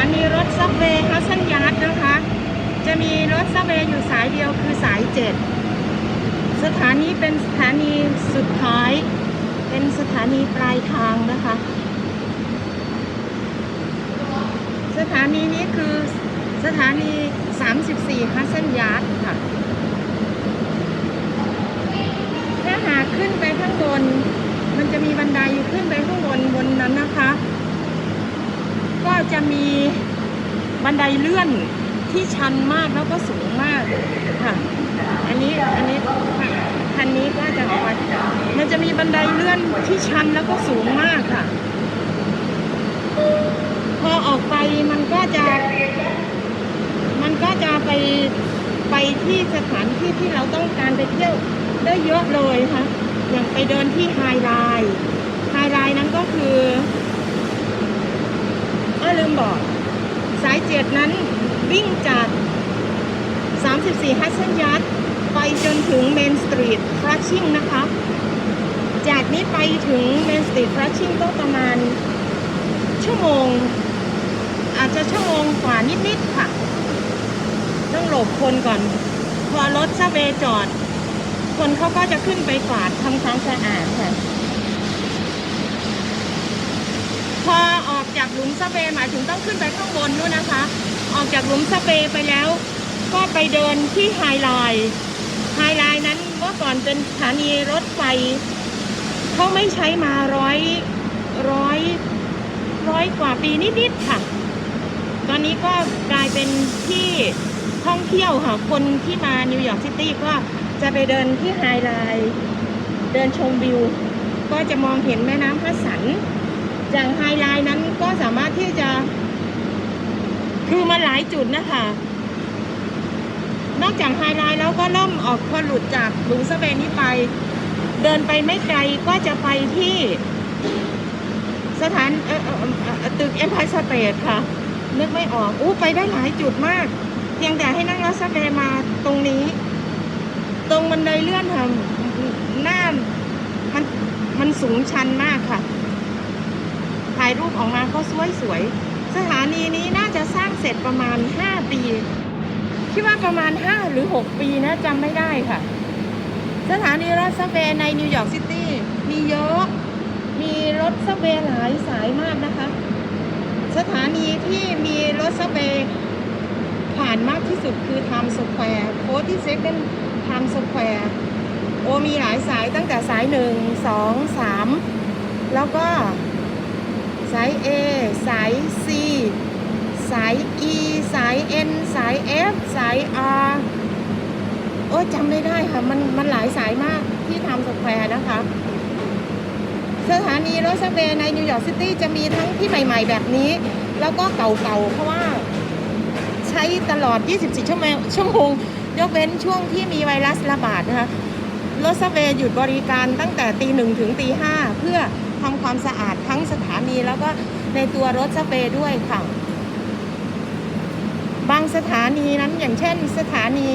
านีรถซับเวย์ฮัสซันยาร์ดนะคะ จะมีรถซับเวย์อยู่สายเดียวคือสายเจ็ดสถานีเป็นสถานีสุดท้าย เป็นสถานีปลายทางนะคะ สถานีนี้คือสถานี 34ฮัสซันยาร์ดค่ะ ถ้าหากขึ้นไปข้างบน มันจะมีบันไดอยู่ขึ้นไปข้างบนบนนั้นนะคะ ก็จะมีบันไดเลื่อนที่ชันมากแล้วก็สูงมากค่ะ อันนี้อันนี้คันนี้ก็จะออกมามันจะมีบันไดเลื่อนที่ชันแล้วก็สูงมากค่ะ พอออกไปมันก็จะ มันก็จะไปไปที่สถานที่ที่เราต้องการไปเที่ยวได้เยอะเลยค่ะ อย่างไปเดินที่ไฮไลน์ไฮไลน์นั้นก็คือ เออลืมบอก สายเจ็ดนั้นวิ่งจาก 34 ฮัสซันยัดไปจนถึงเมนสตรีทฟรัชชิ่งนะคะ จากนี้ไปถึงเมนสตรีทฟรัชชิ่งก็ประมาณชั่วโมง อาจจะชั่วโมงกว่านิด ๆ ค่ะ ต้องหลบคนก่อน พอรถซาเวจอด คนเขาก็จะขึ้นไปกวาดทำความสะอาดค่ะ พอ จากหลุมสเปรย์หมายถึงต้องขึ้นไปข้างบนนู่นนะคะ ออกจากหลุมสเปรย์ไปแล้ว ก็ไปเดินที่ไฮไลน์ไฮไลน์นั้นเมื่อก่อนเป็นสถานีรถไฟเขาไม่ใช้มาร้อยร้อยร้อยกว่าปีนิดๆค่ะ ตอนนี้ก็กลายเป็นที่ท่องเที่ยวค่ะ คนที่มานิวยอร์กซิตี้ก็จะไปเดินที่ไฮไลน์เดินชมวิว ก็จะมองเห็นแม่น้ำพัสสัน จากไฮไลน์นั้นก็สามารถที่จะ คือมาหลายจุดนะคะ นอกจากไฮไลน์แล้วก็เริ่มออกพอหลุดจากหลุมสเปนนี้ไป เดินไปไม่ไกลก็จะไปที่สถานตึกเอ็มพายสเตทค่ะ นึกไม่ออกอู้ไปได้หลายจุดมาก เพียงแต่ให้นั่งรถสเปนมาตรงนี้ ตรงบันไดเลื่อนค่ะหน้ามันมันสูงชันมากค่ะ ถ่ายรูปออกมาก็สวยสวยๆสถานีนี้น่าจะสร้างเสร็จประมาณ 5 ปีคิดว่าประมาณ 5 หรือ 6 ปีนะจำไม่ได้ค่ะ สถานีรถสเปนในนิวยอร์กซิตี้มีเยอะ มีรถสเปนหลายสายมากนะคะ สถานีที่มีรถสเปนผ่านมากที่สุดคือไทม์สแควร์โค้ดที่เซ็กเป็นไทม์สแควร์โอมีหลายสายตั้งแต่สาย1 2 3แล้วก็ สาย A สาย C สาย E สาย N สาย F สาย R โอ้ยจำไม่ได้ค่ะ มันมันหลายสายมากที่ทำสแควร์นะคะ สถานีรถสเปนในนิวยอร์กซิตี้จะมีทั้งที่ใหม่ๆแบบนี้ แล้วก็เก่าๆ เพราะว่าใช้ตลอด 24 ชั่วโมง ยกเว้นช่วงที่มีไวรัสระบาดนะคะ รถสเปนหยุดบริการตั้งแต่ตีหนึ่งถึงตีห้าเพื่อทำความสะอาดทั้งสถานีแล้วก็ในตัวรถสเปนด้วยค่ะ บางสถานีนั้นอย่างเช่นสถานี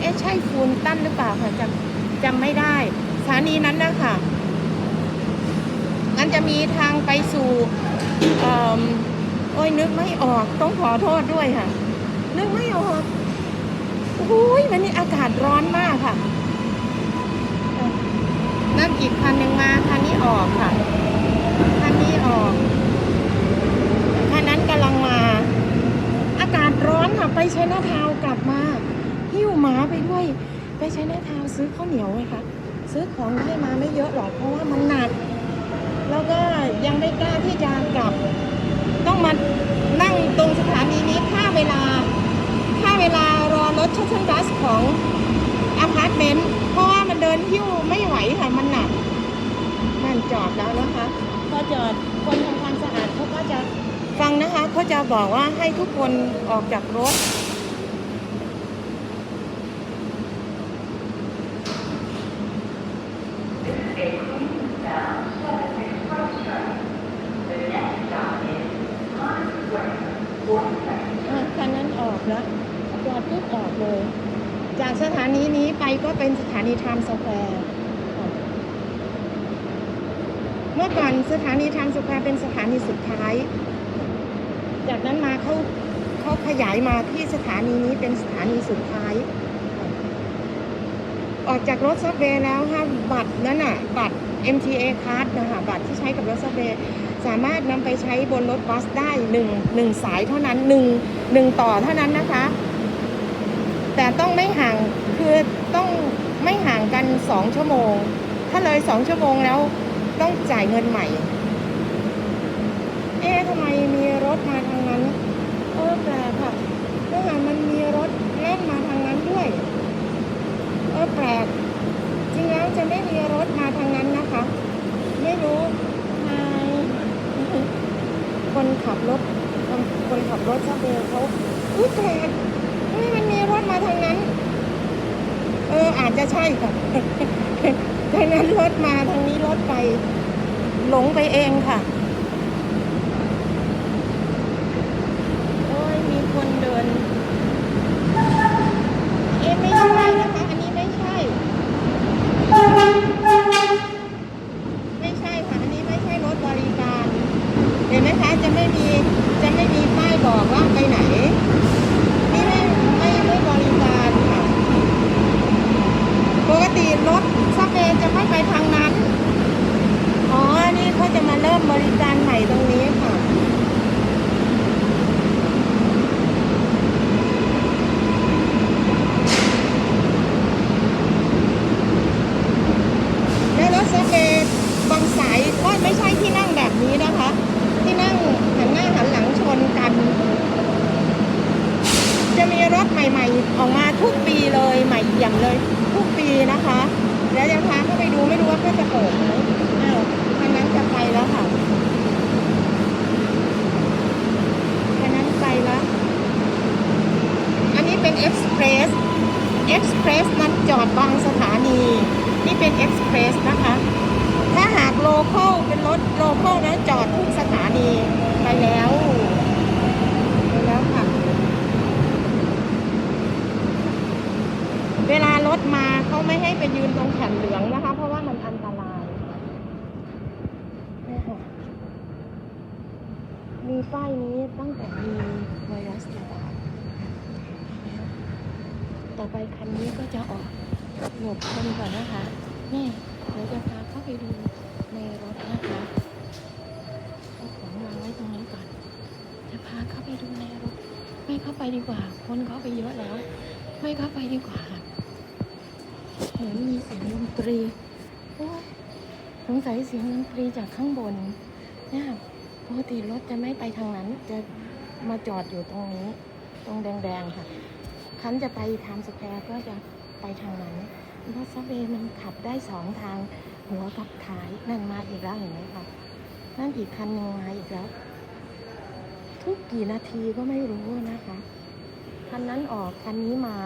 เอ๊ะใช่ฟูนตันหรือเปล่าค่ะจำจำไม่ได้ สถานีนั้นนะคะมันจะมีทางไปสู่เอิ่มโอ้ยนึกไม่ออกต้องขอโทษด้วยค่ะ นึกไม่ออกโอ้ยวันนี้อากาศร้อนมากค่ะ นั่น อีกคันหนึ่งมาคันนี้ออกค่ะคันนี้ออกคันนั้นกำลังมา อากาศร้อนค่ะ ไปใช้หน้าทาวกลับมาหิ้วหมาไปด้วย ไปใช้หน้าทาวซื้อข้าวเหนียวไงคะซื้อของให้มาไม่เยอะหรอกเพราะว่ามันหนัก แล้วก็ยังไม่กล้าที่จะกลับ ต้องมานั่งตรงสถานีนี้ค่าเวลาค่าเวลารอรถชัชชันบัสของอพาร์ตเมนต์เพราะว่ามันเดินหิ้วไม่ไหวค่ะันจอดแล้วนะคะ พอจอดคนทำความสะอาดเขาก็จะฟังนะคะเขาจะบอกว่าให้ทุกคนออกจากรถอะคันนั้นออกแล้วจอดปุ๊บออกเลย จากสถานีนี้ไปก็เป็นสถานีไทม์สแควร์ เมื่อก่อนสถานีทม์สแควร์เป็นสถานีสุดท้าย จากนั้นมาเขาเขาขยายมาที่สถานีนี้เป็นสถานีสุดท้าย ออกจากรถซับเวย์แล้วค่ะบัตรนั้นอะ บัตร MTA card นะคะบัตรที่ใช้กับรถซับเวย์สามารถนำไปใช้บนรถบัสได้หนึ่งหนึ่งสายเท่านั้นหนึ่งหนึ่งต่อเท่านั้นนะคะ แต่ต้องไม่ห่างคือต้องไม่ห่างกันสองชั่วโมง ถ้าเลยสองชั่วโมงแล้ว ต้องจ่ายเงินใหม่ เอ๊ะทำไมมีรถมาทางนั้น เออแปลกค่ะเมื่อวานมันมีรถแล่นมาทางนั้นด้วย เออแปลก จริงแล้วจะไม่มีรถมาทางนั้นนะคะ ไม่รู้ทายคนขับรถ คนคนขับรถซับเบย์เขาอุ้ยแปลกเฮ้มันมีรถมาทางนั้น เอออาจจะใช่ค่ะ ทางนั้นรถมาทางนี้รถไป หลงไปเองค่ะ โอ้ยมีคนเดิน เอ๊ะไม่ใช่นะคะ อันนี้ไม่ใช่ ไม่ใช่ค่ะ อันนี้ไม่ใช่รถบริการ เห็นไหมคะ จะไม่มี จะไม่มีป้ายบอกว่าไปไหน นี่ไม่ไม่ไม่บริการค่ะ ปกติรถซับเวย์จะไม่ไปทางนั้น อ๋อ นี่เขาจะมาเริ่มบริการใหม่ตรงนี้ค่ะ และรถซับเวย์บางสายก็ไม่ใช่ที่นั่งแบบนี้นะคะ ที่นั่งหันหน้าหันหลังชนกัน จะมีรถใหม่ ๆ ออกมาทุกปีเลยใหม่เอี่ยมเลย ทุกปีนะคะ แล้วจะพาเข้าไปดูไม่รู้ว่าเขาจะเปิดไหมอ้าวทางนั้นจะไปแล้วค่ะทางนั้นไปแล้ว อันนี้เป็นเอ็กซ์เพรส เอ็กซ์เพรสนั้นจอดบางสถานี นี่เป็นเอ็กซ์เพรสนะคะ ถ้าหากโลเคอลเป็นรถโลเคอลนะจอดทุกสถานีไปแล้ว ไปแล้วค่ะ เวลารถมาเขาไม่ให้ไปยืนตรงแผ่นเหลืองนะคะ เพราะว่ามันอันตรายนี่ค่ะมีป้ายนี้ตั้งแต่มีไวรัสระบาดต่อไปคันนี้ก็จะออกหลบคนก่อนนะคะนี่เดี๋ยวจะพาเข้าไปดูในรถนะคะเอาของวางไว้ตรงนี้ก่อน จะพาเข้าไปดูในรถ ไม่เข้าไปดีกว่า คนเข้าไปเยอะแล้ว ไม่เข้าไปดีกว่า เหมือนมีเสียงดนตรีสงสัยเสียงดนตรีจากข้างบนเนี่ยปกติรถจะไม่ไปทางนั้น จะมาจอดอยู่ตรงนี้ ตรงแดงๆค่ะ คันจะไปไทม์สแควร์ก็จะไปทางนั้นรถซับเวย์มันขับได้สองทาง หัวกับท้ายนั่นมาอีกแล้วเห็นไหมคะนั่นอีกคันหนึ่งมาอีกแล้ว ทุกกี่นาทีก็ไม่รู้นะคะ คันนั้นออกคันนี้มา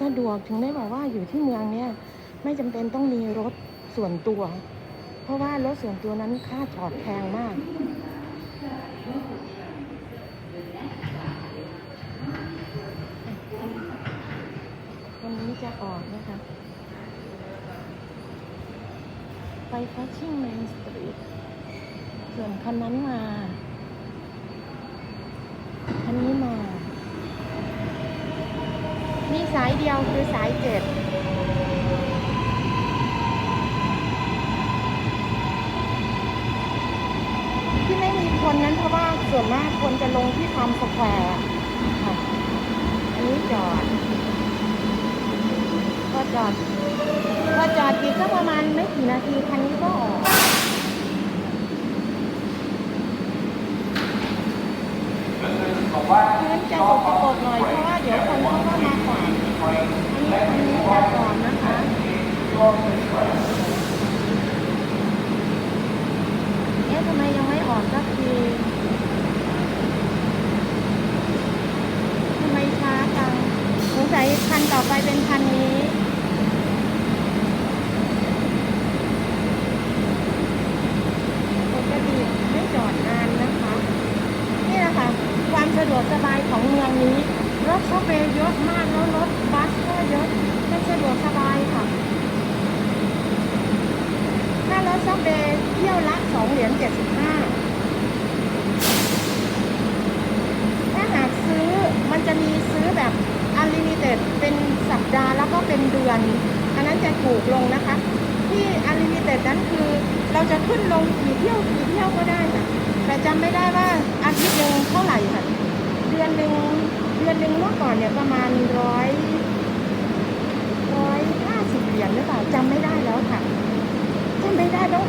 สะดวกถึงได้บอกว่าอยู่ที่เมืองเนี่ยไม่จำเป็นต้องมีรถส่วนตัว เพราะว่ารถส่วนตัวนั้นค่าจอดแพงมาก วันนี้จะออกนะคะไปฟัชชิ่งแมนสตรีทส่วนคันนั้นมา คันนี้มา มีสายเดียวคือสายเจ็ดที่ไม่มีคนนั้นเพราะว่าส่วนมากคนจะลงที่ทำสแควร์ค่ะอันนี้จอดพอจอดพอจอดอีกก็ประมาณไม่กี่นาทีคันนี้ก็ออก บอกว่า พื้นจะสกปรกหน่อยเพราะว่าเดี๋ยวคนเขาก็มาขวางอันนี้คันนี้จะก่อนนะคะเอ๊ะทำไมยังไม่ออกสักทีทำไมช้าจังสงสัยคันต่อไปเป็นคันนี้ ซับเบเที่ยวละสองเหรียญเจ็ดสิบห้าถ้าหากซื้อมันจะมีซื้อแบบอันลิมิเต็ดเป็นสัปดาห์แล้วก็เป็นเดือน อันนั้นจะถูกลงนะคะ ที่อันลิมิเต็ดนั้นคือเราจะขึ้นลงกี่เที่ยวกี่เที่ยวก็ได้ค่ะแต่จำไม่ได้ว่าอาทิตย์หนึ่งเท่าไหร่ค่ะ เดือนหนึ่งเดือนหนึ่งเมื่อก่อนเนี่ยประมาณร้อย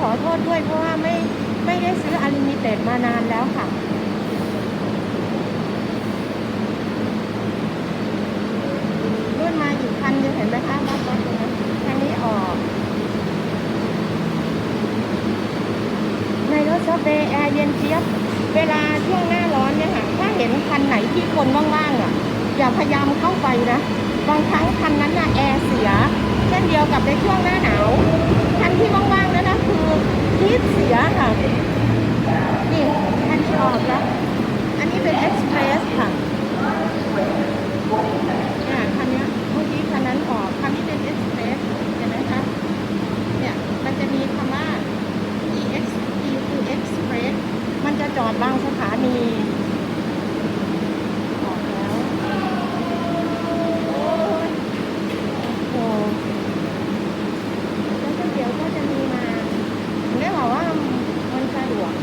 องขอโทษด้วยเพราะว่าไม่ไม่ได้ซื้อ unlimited มานานแล้วค่ะรุ่นมาอีกคันหนึงเห็นไหมคะรับรถตรงนั้นทางนี้ออก ในรถสเปรย์แอร์เย็นเจี๊ยบ เวลาช่วงหน้าร้อนเนี่ยค่ะถ้าเห็นคันไหนที่คนว่างๆอะอย่าพยายามเข้าไปนะ บางครั้งคันนั้นน่ะแอร์เสีย เช่นเดียวกับในช่วงหน้าหนาว ที่ว่างๆนั่นนะคือฮีทเสียค่ะ นี่คันที่ออกแล้ว อันนี้เป็นเอ็กซ์เพรสค่ะเนี่ยคันนี้เมื่อกี้คันนั้นออกคันนี้เป็นเอ็กซ์เพรสเห็นไหมคะ เนี่ยมันจะมีคำว่า EX E คือ Express มันจะจอดบางสถานีออกแล้ว โอ้ยโอ้แล้วก็เดี๋ยวก็จะมีมาผมได้บอกว่ามันสะดวก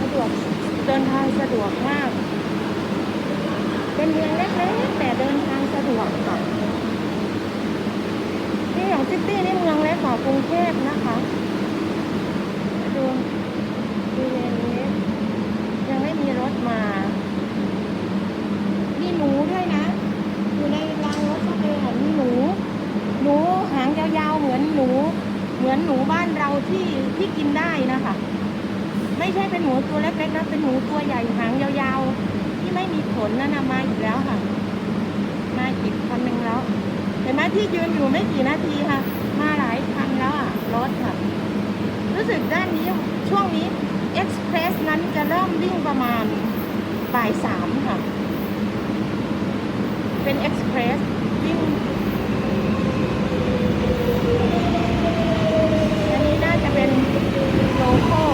สะดวก เดินทางสะดวกมาก เป็นเมืองเล็กๆแต่เดินทางสะดวกค่ะนี่ อย่างซิตี้นี่เมืองเล็กกว่ากรุงเทพนะคะดูบริเวณนี้ยังไม่มีรถมา มีหนูด้วยนะ อยู่ในรางรถสักเลยมีหนู หนูหางยาวๆเหมือนหนู เหมือนหนูบ้านเราที่ที่กินได้นะคะ ไม่ใช่เป็นหนูตัวเล็กๆนะ เป็นหนูตัวใหญ่หางยาวๆ ที่ไม่มีขนนั่นนะมาอีกแล้วค่ะ มาอีกคันหนึ่งแล้ว เห็นไหมที่ ยืนอยู่ไม่กี่นาทีค่ะ มาหลายคันแล้วอะรถค่ะ รู้สึกด้านนี้ช่วงนี้เอ็กซ์เพรสนั้นจะเริ่มวิ่งประมาณบ่ายสามค่ะ เป็นเอ็กซ์เพรสวิ่งอันนี้น่าจะเป็นโลโก้